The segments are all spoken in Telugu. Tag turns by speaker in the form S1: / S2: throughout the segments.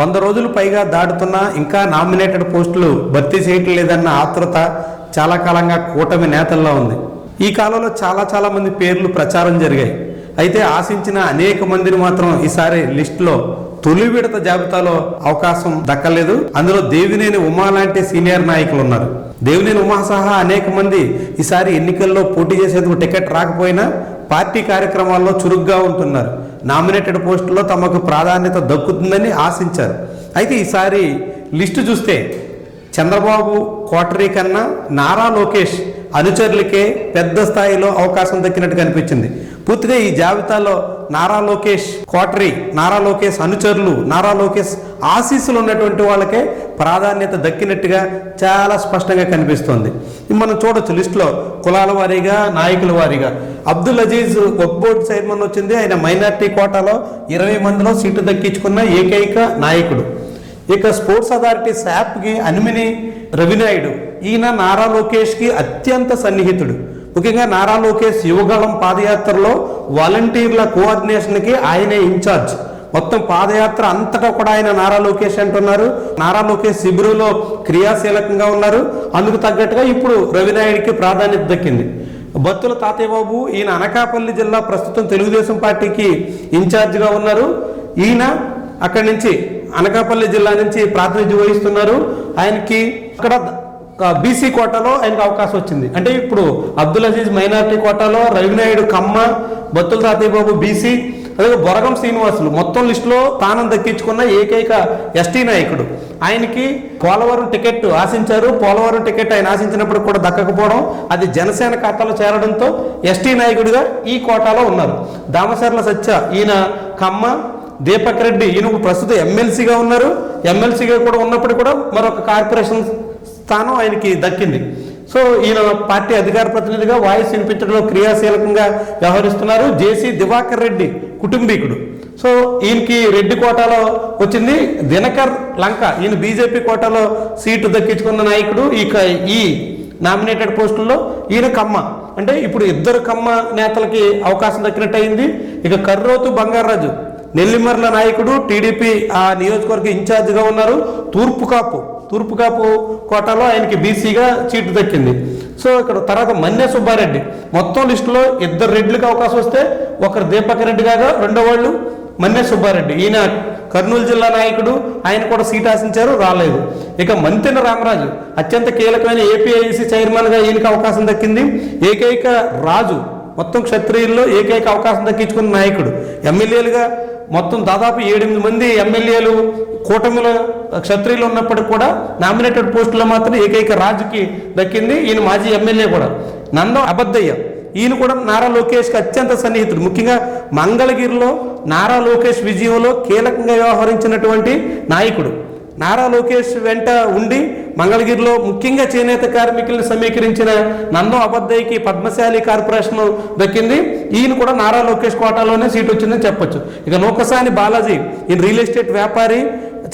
S1: వంద రోజులు పైగా దాటుతున్నా ఇంకా నామినేటెడ్ పోస్టులు భర్తీ చేయటం లేదన్న ఆతృత చాలా కాలంగా కూటమి నేతల్లో ఉంది. ఈ కాలంలో చాలా చాలా మంది పేర్లు ప్రచారం జరిగాయి. అయితే ఆశించిన అనేక మందిని మాత్రం ఈసారి లిస్టులో తొలి విడత జాబితాలో అవకాశం దక్కలేదు. అందులో దేవినేని ఉమా లాంటి సీనియర్ నాయకులు ఉన్నారు. దేవినేని ఉమా సహా అనేక మంది ఈసారి ఎన్నికల్లో పోటీ చేసేందుకు టికెట్ రాకపోయినా పార్టీ కార్యక్రమాల్లో చురుగ్గా ఉంటున్నారు. నామినేటెడ్ పోస్టుల్లో తమకు ప్రాధాన్యత దక్కుతుందని ఆశించారు. అయితే ఈసారి లిస్టు చూస్తే చంద్రబాబు కోటరీ కన్నా నారా లోకేష్ అనుచరులకే పెద్ద స్థాయిలో అవకాశం దక్కినట్టు కనిపించింది. పూర్తిగా ఈ జాబితాలో నారా లోకేష్ కోటరీ నారా లోకేష్ అనుచరులు నారా లోకేష్ ఆశీస్సులు ఉన్నటువంటి వాళ్ళకే ప్రాధాన్యత దక్కినట్టుగా చాలా స్పష్టంగా కనిపిస్తోంది. మనం చూడొచ్చు లిస్టులో కులాల వారీగా నాయకుల వారీగా. అబ్దుల్ అజీజ్ వక్ బోర్డు చైర్మన్ వచ్చింది. ఆయన మైనార్టీ కోటాలో ఇరవై మందిలో సీటు దక్కించుకున్న ఏకైక నాయకుడు. ఇక స్పోర్ట్స్ అథారిటీ యాప్కి అనిమిని రవినాయుడు. ఈయన నారా లోకేష్కి అత్యంత సన్నిహితుడు. ముఖ్యంగా నారా లోకేష్ యువగళం పాదయాత్రలో వాలంటీర్ల కోఆర్డినేషన్కి ఆయనే ఇన్ఛార్జ్. మొత్తం పాదయాత్ర అంతటా కూడా ఆయన నారా లోకేష్ అంటున్నారు. నారా లోకేష్ శిబిరులో క్రియాశీలకంగా ఉన్నారు. అందుకు తగ్గట్టుగా ఇప్పుడు రవినాయుడికి ప్రాధాన్యత దక్కింది. బత్తుల తాతయ్య బాబు ఈయన అనకాపల్లి జిల్లా ప్రస్తుతం తెలుగుదేశం పార్టీకి ఇన్ఛార్జిగా ఉన్నారు. ఈయన అక్కడి నుంచి అనకాపల్లి జిల్లా నుంచి ప్రాతినిధ్యం వహిస్తున్నారు. ఆయనకి అక్కడ బీసీ కోటాలో ఆయనకు అవకాశం వచ్చింది. అంటే ఇప్పుడు అబ్దుల్ అజీజ్ మైనార్టీ కోటాలో రవినాయుడు కమ్మ బత్తుల తాతయ్యబాబు బీసీ అదే బొరగం శ్రీనివాసులు. మొత్తం లిస్టులో స్థానం దక్కించుకున్న ఏకైక ఎస్టీ నాయకుడు. ఆయనకి పోలవరం టికెట్ ఆశించారు. పోలవరం టికెట్ ఆయన ఆశించినప్పుడు కూడా దక్కకపోవడం అది జనసేన ఖాతాలో చేరడంతో ఎస్టీ నాయకుడిగా ఈ కోటాలో ఉన్నారు. దామసర్ల సత్య ఈయన కమ్మ దీపక్ రెడ్డి ఈయన ప్రస్తుతం ఎమ్మెల్సీగా ఉన్నారు. ఎమ్మెల్సీగా కూడా ఉన్నప్పుడు కూడా మరొక కార్పొరేషన్ స్థానం ఆయనకి దక్కింది. సో ఈయన పార్టీ అధికార ప్రతినిధిగా వాయిస్ వినిపించడంలో క్రియాశీలకంగా వ్యవహరిస్తున్నారు జేసీ దివాకర్ రెడ్డి కుటుంబీకుడు. సో ఈయనకి రెడ్డి కోటాలో వచ్చింది దినకర్ లంక. ఈయన బీజేపీ కోటాలో సీటు దక్కించుకున్న నాయకుడు ఇక ఈ నామినేటెడ్ పోస్టుల్లో ఈయన కమ్మ. అంటే ఇప్పుడు ఇద్దరు కమ్మ నేతలకి అవకాశం దక్కినట్టు అయింది ఇక కర్రోతు బంగారాజు నెల్లిమర్ల నాయకుడు టీడీపీ ఆ నియోజకవర్గ ఇన్ఛార్జిగా ఉన్నారు. తూర్పు కాపు తూర్పు కాపు కోటాలో ఆయనకి బీసీగా చీటు దక్కింది. సో ఇక్కడ తర్వాత మన్య సుబ్బారెడ్డి. మొత్తం లిస్టులో ఇద్దరు రెడ్లకు అవకాశం వస్తే ఒకరు దీపక్ రెడ్డి కాగా రెండో వాళ్ళు మన్య సుబ్బారెడ్డి. ఈయన కర్నూలు జిల్లా నాయకుడు ఆయన కూడా సీట్ ఆశించారు రాలేదు. ఇక మంతెన రామరాజు అత్యంత కీలకమైన ఏపీఐసి చైర్మన్గా ఈయనకి అవకాశం దక్కింది. ఏకైక రాజు మొత్తం క్షత్రియుల్లో ఏకైక అవకాశం దక్కించుకున్న నాయకుడు. ఎమ్మెల్యేలుగా మొత్తం దాదాపు ఏడెనిమిది మంది ఎమ్మెల్యేలు కూటమిలో క్షత్రియులు ఉన్నప్పటికీ కూడా నామినేటెడ్ పోస్టులో మాత్రం ఏకైక రాజుకి దక్కింది ఈయన మాజీ ఎమ్మెల్యే కూడా. నందం అబద్దయ్య. ఈయన కూడా నారా లోకేష్కి అత్యంత సన్నిహితుడు. ముఖ్యంగా మంగళగిరిలో నారా లోకేష్ విజయంలో కీలకంగా వ్యవహరించినటువంటి నాయకుడు. నారా లోకేష్ వెంట ఉండి మంగళగిరిలో ముఖ్యంగా చేనేత కార్మికులను సమీకరించిన నందం అబద్దయ్యకి పద్మశాలి కార్పొరేషన్ దక్కింది. ఈయన కూడా నారా లోకేష్ కోటాలోనే సీట్ వచ్చిందని చెప్పొచ్చు. ఇక నూకసాని బాలాజీ ఈయన రియల్ ఎస్టేట్ వ్యాపారి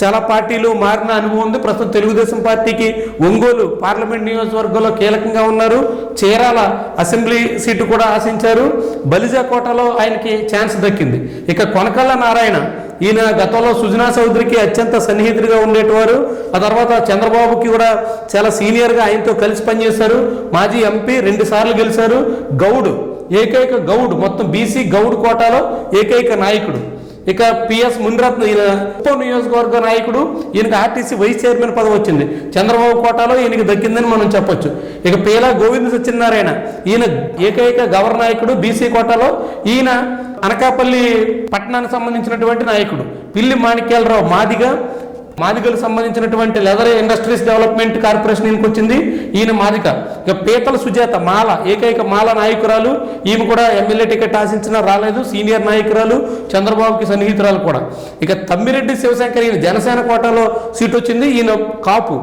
S1: చాలా పార్టీలు మారిన అనుభవం ఉంది. ప్రస్తుతం తెలుగుదేశం పార్టీకి ఒంగోలు పార్లమెంట్ నియోజకవర్గంలో కీలకంగా ఉన్నారు. చీరాల అసెంబ్లీ సీటు కూడా ఆశించారు. బలిజా కోటలో ఆయనకి ఛాన్స్ దక్కింది. ఇక కొనకళ్ళ నారాయణ ఈయన గతంలో సుజనా చౌదరికి అత్యంత సన్నిహితుడిగా ఉండేటివారు. ఆ తర్వాత చంద్రబాబుకి కూడా చాలా సీనియర్గా ఆయనతో కలిసి పనిచేశారు. మాజీ ఎంపీ రెండుసార్లు గెలిచారు. గౌడ్ ఏకైక గౌడ్ మొత్తం బీసీ గౌడ్ కోటాలో ఏకైక నాయకుడు. ఇక పిఎస్ మునిరత్న ఈయన ఉప నియోజకవర్గ నాయకుడు ఈయనకి ఆర్టీసీ వైస్ చైర్మన్ పదవి వచ్చింది. చంద్రబాబు కోటాలో ఈయనకి దక్కిందని మనం చెప్పొచ్చు. ఇక పేలా గోవింద సత్యనారాయణ ఈయన ఏకైక గవర్న నాయకుడు బీసీ కోటాలో ఈయన అనకాపల్లి పట్టణానికి సంబంధించినటువంటి నాయకుడు. పిల్లి మాణిక్యాలరావు మాదిగా మాదిగలకు సంబంధించినటువంటి లెదర్ ఇండస్ట్రీస్ డెవలప్మెంట్ కార్పొరేషన్ ఈయనకు వచ్చింది. ఈయన మాదిక ఇక పీతల సుజాత మాల ఏకైక మాల నాయకురాలు. ఈమె కూడా ఎమ్మెల్యే టికెట్ ఆశించినా రాలేదు. సీనియర్ నాయకురాలు చంద్రబాబుకి సన్నిహితురాలు కూడా. ఇక తమ్మిరెడ్డి శివశంకర్ ఈయన జనసేన కోటలో సీట్ వచ్చింది. ఈయన కాపు.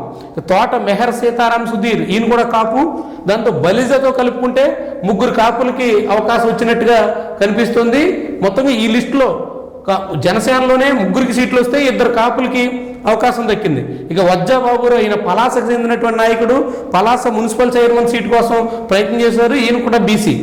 S1: తోట మెహర్ సీతారాం సుధీర్ ఈయన కూడా కాపు. దాంతో బలిజతో కలుపుకుంటే ముగ్గురు కాపులకి అవకాశం వచ్చినట్టుగా కనిపిస్తుంది. మొత్తంగా ఈ లిస్టులో జనసేనలోనే ముగ్గురికి సీట్లు వస్తే ఇద్దరు కాపులకి అవకాశం దక్కింది. ఇక వజ్జాబాబురావు ఈయన పలాసకు చెందినటువంటి నాయకుడు పలాస మున్సిపల్ చైర్మన్ సీట్ కోసం ప్రయత్నం చేశారు. ఈయన కూడా బీసీ.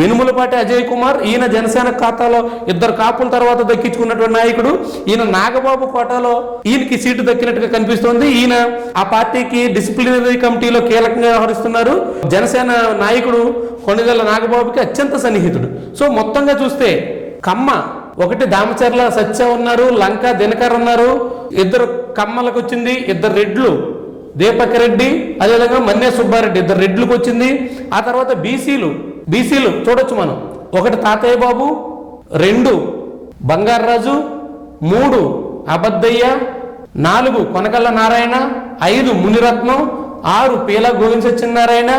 S1: వెనుములపాటి అజయ్ కుమార్ ఈయన జనసేన ఖాతాలో ఇద్దరు కాపుల తర్వాత దక్కించుకున్నటువంటి నాయకుడు ఈయన నాగబాబు కోటాలో ఈయనకి సీటు దక్కినట్టుగా కనిపిస్తోంది. ఈయన ఆ పార్టీకి డిసిప్లినరీ కమిటీలో కీలకంగా వ్యవహరిస్తున్నారు. జనసేన నాయకుడు కొణిదెల నాగబాబుకి అత్యంత సన్నిహితుడు. సో మొత్తంగా చూస్తే కమ్మ ఒకటి దామచర్ల సత్య ఉన్నారు లంక దినకర్ ఉన్నారు ఇద్దరు కమ్మలకు వచ్చింది ఇద్దరు రెడ్లు దీపక్ రెడ్డి అదేవిధంగా మన్నే సుబ్బారెడ్డి ఇద్దరు రెడ్లకు వచ్చింది. ఆ తర్వాత బీసీలు బీసీలు చూడొచ్చు మనం. ఒకటి తాతయ్య బాబు రెండు బంగారరాజు మూడు అబద్దయ్య నాలుగు కొనకల్ల నారాయణ ఐదు మునిరత్నం ఆరు పీలా గోవింద సత్యనారాయణ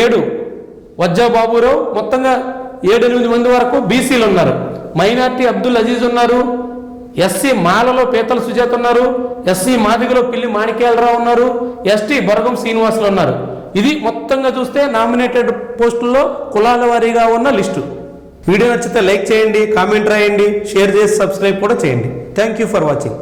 S1: ఏడు వజ్జాబాబురావు మొత్తంగా ఏడెనిమిది మంది వరకు బీసీలు ఉన్నారు. మైనార్టీ అబ్దుల్ అజీజ్ ఉన్నారు ఎస్సీ మాలలో పీతల సుజాత ఉన్నారు ఎస్సీ మాదిగలో పిల్లి మాణిక్యాలరావు ఉన్నారు ఎస్టీ బొరగం శ్రీనివాసులు ఉన్నారు. ఇది మొత్తంగా చూస్తే నామినేటెడ్ పోస్టుల్లో కులాల వారీగా ఉన్న లిస్టు. వీడియో నచ్చితే లైక్ చేయండి కామెంట్ రాయండి షేర్ చేసి సబ్స్క్రైబ్ కూడా చేయండి. Thank you for watching